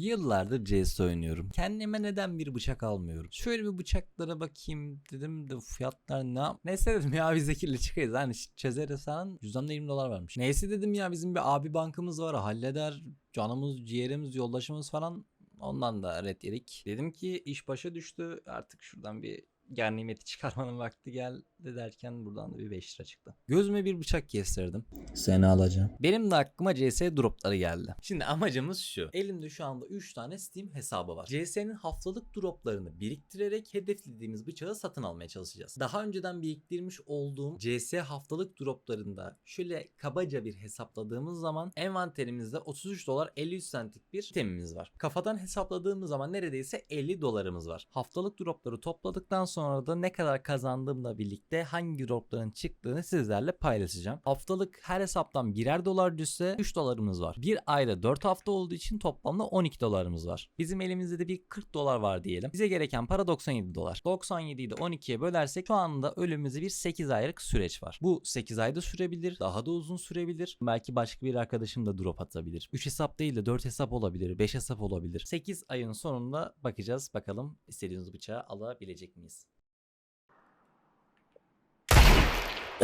Yıllardır CS oynuyorum. Kendime neden bir bıçak almıyorum? Şöyle bir bıçaklara bakayım dedim de fiyatlar ne yap? Neyse dedim ya biz Zekir'le çıkayız hani çözeriz falan. Cüzdanımda 20 dolar varmış. Neyse dedim ya bizim bir abi bankamız var halleder. Canımız, ciğerimiz, yoldaşımız falan. Ondan da red yedik. Dedim ki iş başa düştü artık şuradan bir ganimeti çıkarmanın vakti geldi derken buradan da bir 5 lira çıktı. Gözüme bir bıçak kestirdim. Seni alacağım. Benim de aklıma CS dropları geldi. Şimdi amacımız şu. Elimde şu anda 3 tane Steam hesabı var. CS'nin haftalık droplarını biriktirerek hedeflediğimiz bıçağı satın almaya çalışacağız. Daha önceden biriktirmiş olduğum CS haftalık droplarında şöyle kabaca bir hesapladığımız zaman envanterimizde 33 dolar 53 centlik bir itemimiz var. Kafadan hesapladığımız zaman neredeyse 50 dolarımız var. Haftalık dropları topladıktan sonra da ne kadar kazandığımla birlikte hangi dropların çıktığını sizlerle paylaşacağım. Haftalık her hesaptan birer dolar düşse 3 dolarımız var. Bir ayda 4 hafta olduğu için toplamda 12 dolarımız var. Bizim elimizde de bir 40 dolar var diyelim. Bize gereken para 97 dolar. 97'yi de 12'ye bölersek şu anda önümüzde bir 8 aylık süreç var. Bu 8 ayda sürebilir, daha da uzun sürebilir. Belki başka bir arkadaşım da drop atabilir. 3 hesap değil de 4 hesap olabilir, 5 hesap olabilir. 8 ayın sonunda bakacağız bakalım istediğimiz bıçağı alabilecek miyiz?